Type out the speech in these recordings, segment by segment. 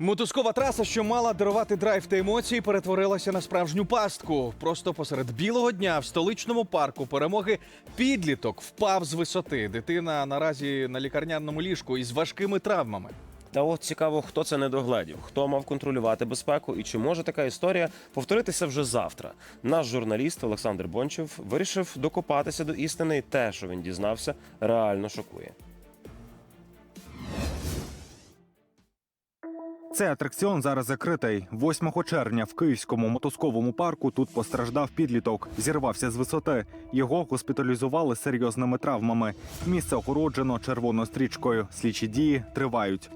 Мотузкова траса, що мала дарувати драйв та емоції, перетворилася на справжню пастку. Просто посеред білого дня в столичному парку перемоги підліток впав з висоти. Дитина наразі на лікарняному ліжку із важкими травмами. Та от цікаво, хто це не догледів, хто мав контролювати безпеку і чи може така історія повторитися вже завтра. Наш журналіст Олександр Бончев вирішив докопатися до істини, і те, що він дізнався, реально шокує. Цей атракціон зараз закритий. 8 червня в київському мотузковому парку тут постраждав підліток, зірвався з висоти. Його госпіталізували серйозними травмами. Місце огороджено червоною стрічкою. Слідчі дії тривають.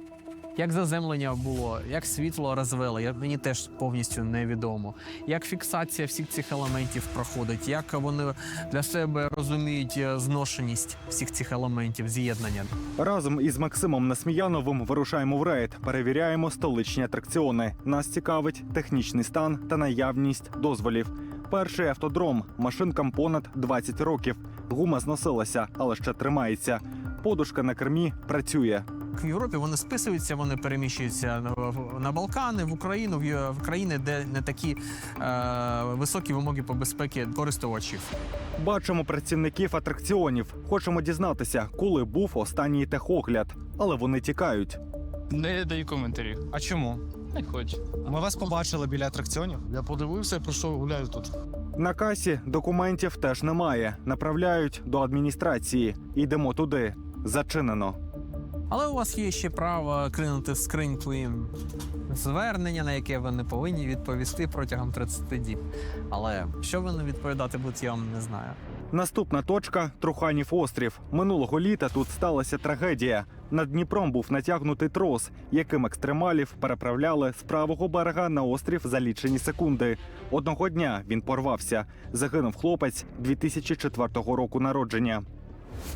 Як заземлення було, як світло розвели, мені теж повністю невідомо. Як фіксація всіх цих елементів проходить, як вони для себе розуміють е, зношеність всіх цих елементів, з'єднання. Разом із Максимом Насміяновим вирушаємо в рейд. Перевіряємо столичні атракціони. Нас цікавить технічний стан та наявність дозволів. Перший автодром машинкам понад 20 років. Гума зносилася, але ще тримається. Подушка на кермі працює. В Європі вони списуються, вони переміщуються на, Балкани, в Україну, в, країни, де не такі е, високі вимоги по безпеці користувачів. Бачимо працівників атракціонів. Хочемо дізнатися, коли був останній техогляд, але вони тікають. Не даю коментарів. А чому? Не хочу. Ми вас побачили біля атракціонів. Я подивився і прийшов гуляю тут. На касі документів теж немає. Направляють до адміністрації. Йдемо туди. Зачинено. Але у вас є ще право кинути в звернення, на яке ви не повинні відповісти протягом 30 діб. Але що вони відповідати будуть, я вам не знаю. Наступна точка Труханів острів. Минулого літа тут сталася трагедія. Над Дніпром був натягнутий трос, яким екстремалів переправляли з правого берега на острів за лічені секунди. Одного дня він порвався. Загинув хлопець 2004 року народження.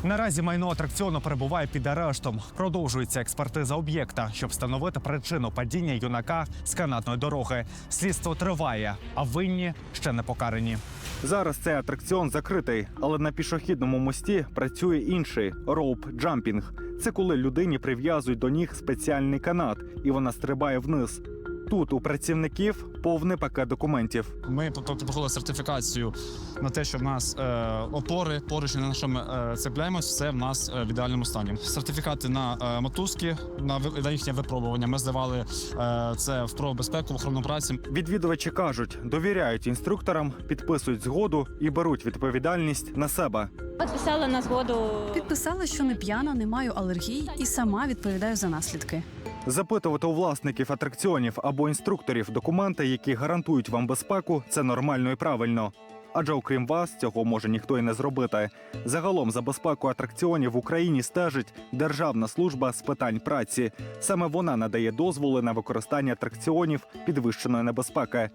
Наразі майно атракціону перебуває під арештом. Продовжується експертиза об'єкта, щоб встановити причину падіння юнака з канатної дороги. Слідство триває, а винні ще не покарані. Зараз цей атракціон закритий, але на пішохідному мості працює інший роуп-джампінг. Це коли людині прив'язують до ніг спеціальний канат, і вона стрибає вниз. Тут у працівників повний пакет документів. Ми тобто, проходили сертифікацію на те, що в нас е, опори, поручні, на що ми е, цепляємось, все в нас е, в ідеальному стані. Сертифікати на е, мотузки, на, на їхнє випробування. Ми здавали е, це в правобезпеку, в охорону праці. Відвідувачі кажуть, довіряють інструкторам, підписують згоду і беруть відповідальність на себе. Підписала на згоду. Підписала, що не п'яна, не маю алергій і сама відповідаю за наслідки. Запитувати у власників атракціонів або інструкторів документи, які гарантують вам безпеку, це нормально і правильно. Адже окрім вас, цього може ніхто і не зробити. Загалом за безпеку атракціонів в Україні стежить Державна служба з питань праці. Саме вона надає дозволи на використання атракціонів підвищеної небезпеки.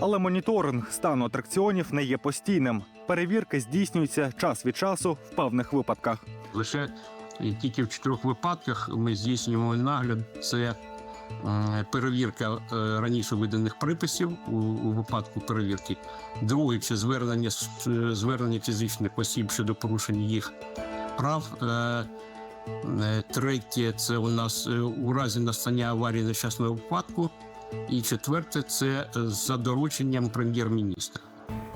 Але моніторинг стану атракціонів не є постійним. Перевірки здійснюються час від часу в певних випадках. Лише тільки в чотирьох випадках ми здійснюємо нагляд. Це е, перевірка е, раніше виданих приписів у, випадку перевірки. Друге це звернення е, звернення фізичних осіб щодо порушення їх прав. Е, е, Третє це у нас е, у разі настання аварії нещасного випадку. І четверте це е, за дорученням прем'єр-міністра.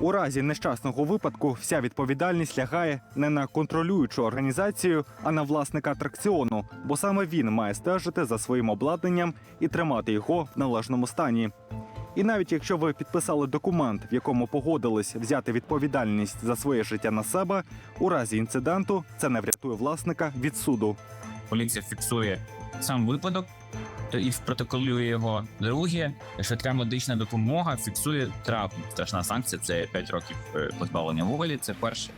У разі нещасного випадку вся відповідальність лягає не на контролюючу організацію, а на власника атракціону, бо саме він має стежити за своїм обладнанням і тримати його в належному стані. І навіть якщо ви підписали документ, в якому погодились взяти відповідальність за своє життя на себе, у разі інциденту це не врятує власника від суду. поліція фіксує сам випадок і протоколює його. Друге, швидка медична допомога фіксує травму. Страшна санкція це 5 років е, позбавлення волі. Це перше,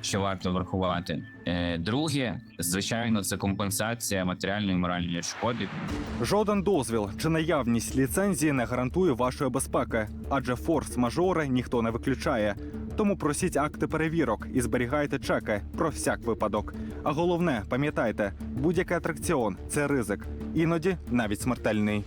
що варто врахувати. Е, Друге, звичайно, це компенсація матеріальної і моральної шкоди. Жоден дозвіл чи наявність ліцензії не гарантує вашої безпеки, адже форс-мажори ніхто не виключає. Тому просіть акти перевірок і зберігайте чеки про всяк випадок. А головне, пам'ятайте, будь-який атракціон це ризик, іноді навіть смертельний.